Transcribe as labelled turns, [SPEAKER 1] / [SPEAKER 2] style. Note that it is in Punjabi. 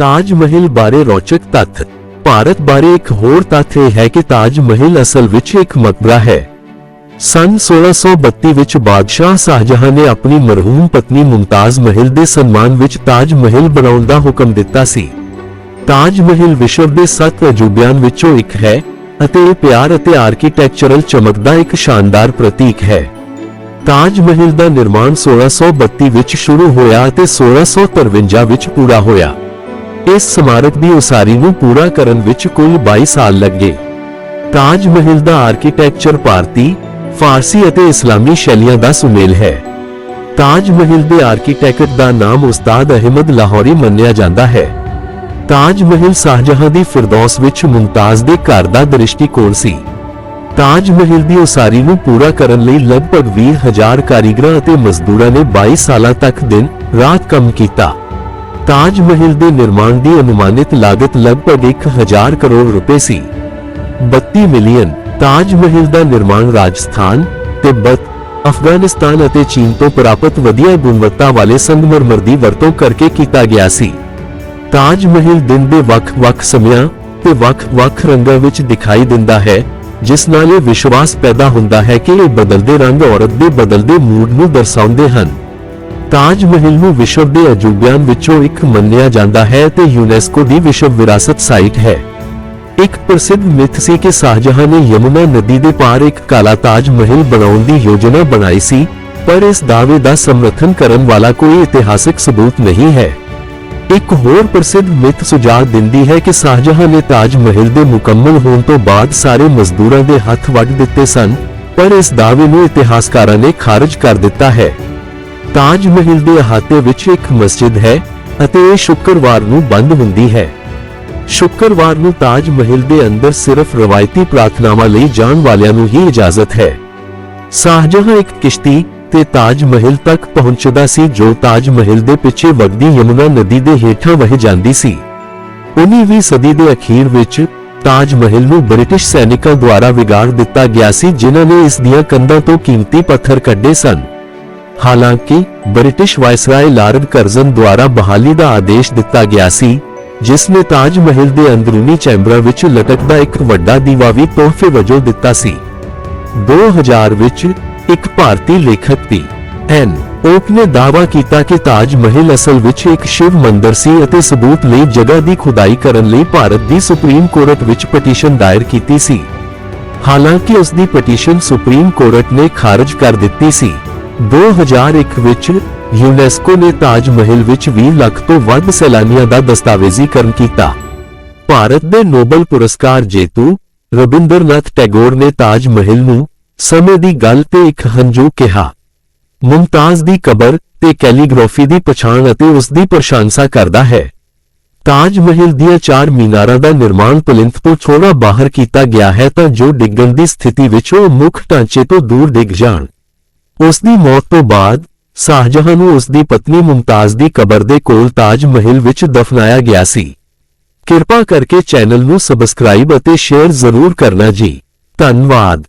[SPEAKER 1] ਤਾਜ ਮਹਿਲ ਬਾਰੇ ਰੌਚਕ ਤੱਥ। ਭਾਰਤ ਬਾਰੇ ਇੱਕ ਹੋਰ ਤੱਥ ਇਹ ਹੈ ਕਿ ਤਾਜ ਮਹਿਲ ਅਸਲ ਵਿੱਚ ਇੱਕ ਮਕਬਰਾ ਹੈ। ਸਨ 1632 ਵਿੱਚ ਬਾਦਸ਼ਾਹ ਸ਼ਾਹਜਹਾਂ ਨੇ ਆਪਣੀ ਮਰਹੂਮ ਪਤਨੀ ਮੁਮਤਾਜ਼ ਮਹਿਲ ਦੇ ਸਨਮਾਨ ਵਿੱਚ ਤਾਜ ਮਹਿਲ ਬਣਾਉਣ ਦਾ ਹੁਕਮ ਦਿੱਤਾ ਸੀ। ਤਾਜ ਮਹਿਲ ਵਿਸ਼ਵ ਦੇ ਸੱਤ ਅਜੂਬਿਆਂ ਵਿੱਚੋਂ ਇੱਕ ਹੈ ਅਤੇ ਇਹ ਪਿਆਰ ਅਤੇ ਆਰਕੀਟੈਕਚਰਲ ਚਮਕ ਦਾ ਇੱਕ ਸ਼ਾਨਦਾਰ ਪ੍ਰਤੀਕ ਹੈ। ਤਾਜ ਮਹਿਲ ਦਾ ਨਿਰਮਾਣ 1632 ਵਿੱਚ ਸ਼ੁਰੂ ਹੋਇਆ ਅਤੇ 1653 ਵਿੱਚ ਪੂਰਾ ਹੋਇਆ। ਇਸ ਸਮਾਰਕ ਦੀ ਉਸਾਰੀ ਨੂੰ ਪੂਰਾ ਕਰਨ ਵਿੱਚ ਕੁੱਲ 22 ਸਾਲ ਲੱਗੇ। ਤਾਜ ਮਹਿਲ ਦਾ ਆਰਕੀਟੈਕਚਰ ਭਾਰਤੀ, ਫਾਰਸੀ ਅਤੇ ਇਸਲਾਮੀ ਸ਼ੈਲੀਆਂ ਦਾ ਸੁਮੇਲ ਹੈ। ਤਾਜ ਮਹਿਲ ਦੇ ਆਰਕੀਟੈਕਟ ਦਾ ਨਾਮ ਉਸਤਾਦ ਅਹਿਮਦ ਲਾਹੌਰੀ ਮੰਨਿਆ ਜਾਂਦਾ ਹੈ। ਤਾਜ ਮਹਿਲ ਸ਼ਾਹਜਹਾਂ ਦੀ ਫਿਰਦੌਸ ਵਿੱਚ ਮੁਮਤਾਜ਼ ਦੇ ਘਰ ਦਾ ਦ੍ਰਿਸ਼ਟੀਕੋਣ ਸੀ। ਤਾਜ ਮਹਿਲ ਦੀ ਉਸਾਰੀ ਨੂੰ ਪੂਰਾ ਕਰਨ ਲਈ ਲਗਭਗ 20000 ਕਾਰੀਗਰਾਂ ਅਤੇ ਮਜ਼ਦੂਰਾਂ ਨੇ 22 ਸਾਲਾਂ ਤੱਕ ਦਿਨ ਰਾਤ ਕੰਮ ਕੀਤਾ। ਤਾਜ ਮਹਿਲ ਦੇ ਨਿਰਮਾਣ ਦੀ ਅਨੁਮਾਨਿਤ ਲਾਗਤ ਲਗਭਗ 1000 ਕਰੋੜ ਰੁਪਏ ਸੀ। 32 ਮਿਲੀਅਨ ਤਾਜ ਮਹਿਲ ਦਾ ਨਿਰਮਾਣ ਰਾਜਸਥਾਨ ਤਿੱਬਤ ਅਫਗਾਨਿਸਤਾਨ ਅਤੇ ਚੀਨ ਤੋਂ ਪ੍ਰਾਪਤ ਵਧੀਆ ਗੁਣਵੱਤਾ ਵਾਲੇ ਸੰਗਮਰਮਰ ਦੀ ਵਰਤੋਂ ਕਰਕੇ ਕੀਤਾ ਗਿਆ ਸੀ। ਤਾਜ ਮਹਿਲ ਦਿਨ ਦੇ ਵੱਖ-ਵੱਖ ਸਮਿਆਂ ਤੇ ਵੱਖ-ਵੱਖ ਰੰਗਾਂ ਵਿੱਚ ਦਿਖਾਈ ਦਿੰਦਾ ਹੈ, ਜਿਸ ਨਾਲ ਇਹ ਵਿਸ਼ਵਾਸ ਪੈਦਾ ਹੁੰਦਾ ਹੈ ਕਿ ਇਹ ਬਦਲਦੇ ਰੰਗ ਔਰਤ ਦੇ ਬਦਲਦੇ ਮੂਡ ਨੂੰ ਦਰਸਾਉਂਦੇ ਹਨ। ਤਾਜ ਮਹਿਲ ਨੂੰ ਵਿਸ਼ਵ ਦੇ ਅਜੂਬਿਆਂ ਵਿੱਚੋਂ ਇੱਕ ਮੰਨਿਆ ਜਾਂਦਾ ਹੈ ਤੇ ਯੂਨੈਸਕੋ ਦੀ ਵਿਸ਼ਵ ਵਿਰਾਸਤ ਸਾਈਟ ਹੈ। ਇੱਕ ਪ੍ਰਸਿੱਧ ਮਿਥ ਸੀ ਕਿ ਸ਼ਾਹਜਹਾਂ ਨੇ ਯਮੁਨਾ ਨਦੀ ਦੇ ਪਾਰ ਇੱਕ ਕਾਲਾ ਤਾਜ ਮਹਿਲ ਬਣਾਉਣ ਦੀ ਯੋਜਨਾ ਬਣਾਈ ਸੀ, ਪਰ ਇਸ ਦਾਅਵੇ ਦਾ ਸਮਰਥਨ ਕਰਨ ਵਾਲਾ ਕੋਈ ਇਤਿਹਾਸਕ ਸਬੂਤ ਨਹੀਂ ਹੈ। ਇੱਕ ਹੋਰ ਪ੍ਰਸਿੱਧ ਮਿੱਥ ਸੁਝਾਅ ਦਿੰਦੀ ਹੈ ਕਿ ਸ਼ਾਹਜਹਾਂ ਨੇ ਤਾਜ ਮਹਿਲ ਦੇ ਮੁਕੰਮਲ ਹੋਣ ਤੋਂ ਬਾਅਦ ਸਾਰੇ ਮਜ਼ਦੂਰਾਂ ਦੇ ਹੱਥ ਵੱਢ ਦਿੱਤੇ ਸਨ, ਪਰ ਇਸ ਦਾਅਵੇ ਨੂੰ ਇਤਿਹਾਸਕਾਰਾਂ ਨੇ ਖਾਰਜ ਕਰ ਦਿੱਤਾ ਹੈ। ਤਾਜ ਮਹਿਲ ਦੇ ਅਹਾਤੇ ਵਿੱਚ ਇੱਕ ਮਸਜਿਦ ਹੈ ਅਤੇ ਇਹ ਸ਼ੁੱਕਰਵਾਰ ਨੂੰ ਬੰਦ ਹੁੰਦੀ ਹੈ। ਸ਼ੁੱਕਰਵਾਰ ਨੂੰ ਤਾਜ ਮਹਿਲ ਦੇ ਅੰਦਰ ਸਿਰਫ ਰਵਾਇਤੀ ਪ੍ਰਾਰਥਨਾਵਾਂ ਲਈ ਜਾਣ ਵਾਲਿਆਂ ਨੂੰ ਹੀ ਇਜਾਜ਼ਤ ਹੈ। ਸ਼ਾਹਜਹਾਂ ਇੱਕ ਕਿਸ਼ਤੀ ਤੇ ਤਾਜ ਮਹਿਲ ਤੱਕ ਪਹੁੰਚਦਾ ਸੀ ਜੋ ਤਾਜ ਮਹਿਲ ਦੇ ਪਿੱਛੇ ਵਗਦੀ ਯਮੁਨਾ ਨਦੀ ਦੇ ਹੇਠਾਂ ਵਹਿ ਜਾਂਦੀ ਸੀ। 19ਵੀਂ ਸਦੀ ਦੇ ਅਖੀਰ ਵਿੱਚ ਤਾਜ ਮਹਿਲ ਨੂੰ ਬ੍ਰਿਟਿਸ਼ ਸੈਨਿਕਾਂ ਦੁਆਰਾ ਵਿਗਾੜ ਦਿੱਤਾ ਗਿਆ ਸੀ, ਜਿਨ੍ਹਾਂ ਨੇ ਇਸ ਦੀਆਂ ਕੰਧਾਂ ਤੋਂ ਕੀਮਤੀ ਪੱਥਰ ਕੱਢੇ ਸਨ। ਹਾਲਾਂਕਿ, ਬ੍ਰਿਟਿਸ਼ ਵਾਇਸਰਾਏ ਲਾਰਡ ਕਰਜ਼ਨ ਦੁਆਰਾ ਬਹਾਲੀ ਦਾ ਆਦੇਸ਼ ਦਿੱਤਾ ਗਿਆ ਸੀ, ਜਿਸ ਨੇ ਤਾਜ ਮਹਿਲ ਦੇ ਅੰਦਰੂਨੀ ਚੈਂਬਰਾਂ ਵਿੱਚ ਲਟਕਦਾ ਇੱਕ ਵੱਡਾ ਦੀਵਾ ਵੀ ਤੋਹਫੇ ਵਜੋਂ ਦਿੱਤਾ ਸੀ। 2000 ਵਿੱਚ ਇੱਕ ਭਾਰਤੀ ਲੇਖਕ ਪੀ ਐਨ ਓਕ ਨੇ ਦਾਅਵਾ ਕੀਤਾ ਕਿ ਤਾਜ ਮਹਿਲ ਅਸਲ ਵਿੱਚ ਇੱਕ ਸ਼ਿਵ ਮੰਦਿਰ ਸੀ ਅਤੇ ਸਬੂਤ ਲਈ ਜਗ੍ਹਾ ਦੀ ਖੁਦਾਈ ਕਰਨ ਲਈ ਭਾਰਤ ਦੀ ਸੁਪਰੀਮ ਕੋਰਟ ਵਿੱਚ ਪਟੀਸ਼ਨ ਦਾਇਰ ਕੀਤੀ ਸੀ। ਹਾਲਾਂਕਿ, ਉਸ ਦੀ ਪਟੀਸ਼ਨ ਸੁਪਰੀਮ ਕੋਰਟ ਨੇ ਖਾਰਜ ਕਰ ਦਿੱਤੀ ਸੀ। 2001 ਵਿੱਚ ਯੂਨੈਸਕੋ ਨੇ ਤਾਜ ਮਹਿਲ ਵਿੱਚ 20 ਲੱਖ ਤੋਂ ਵੱਧ ਸੈਲਾਨੀਆਂ ਦਾ ਦਸਤਾਵੇਜ਼ੀਕਰਨ ਕੀਤਾ। ਭਾਰਤ ਦੇ ਨੋਬਲ ਪੁਰਸਕਾਰ ਜੇਤੂ ਰਵਿੰਦਰਨਾਥ ਟੈਗੋਰ ਨੇ ਤਾਜ ਮਹਿਲ ਨੂੰ ਸਮੇਂ ਦੀ ਗੱਲ ਤੇ ਇੱਕ ਹੰਝੂ ਕਿਹਾ। ਮੁਮਤਾਜ਼ ਦੀ ਕਬਰ ਤੇ ਕੈਲੀਗ੍ਰਾਫੀ ਦੀ ਪਛਾਣ ਅਤੇ ਉਸ ਦੀ ਪ੍ਰਸ਼ੰਸਾ ਕਰਦਾ ਹੈ। ਤਾਜ ਮਹਿਲ ਦੀਆਂ ਚਾਰ ਮੀਨਾਰਾਂ ਦਾ ਨਿਰਮਾਣ ਪਲਿੰਥ ਤੋਂ ਥੋੜਾ ਬਾਹਰ ਕੀਤਾ ਗਿਆ ਹੈ ਤਾਂ ਜੋ ਡਿੱਗਣ ਦੀ ਸਥਿਤੀ ਵਿੱਚ ਉਹ ਮੁੱਖ ਢਾਂਚੇ ਤੋਂ ਦੂਰ ਡਿੱਗ ਜਾਣ। ਉਸ ਦੀ ਮੌਤ ਤੋਂ ਬਾਅਦ ਸ਼ਾਹਜਹਾਂ ਨੂੰ ਉਸ ਦੀ ਪਤਨੀ ਮੁਮਤਾਜ਼ ਦੀ ਕਬਰ ਦੇ ਕੋਲ ਤਾਜ ਮਹਿਲ ਵਿੱਚ ਦਫਨਾਇਆ ਗਿਆ ਸੀ। ਕਿਰਪਾ ਕਰਕੇ ਚੈਨਲ ਨੂੰ ਸਬਸਕ੍ਰਾਈਬ ਅਤੇ ਸ਼ੇਅਰ ਜ਼ਰੂਰ ਕਰਨਾ ਜੀ। ਧੰਨਵਾਦ।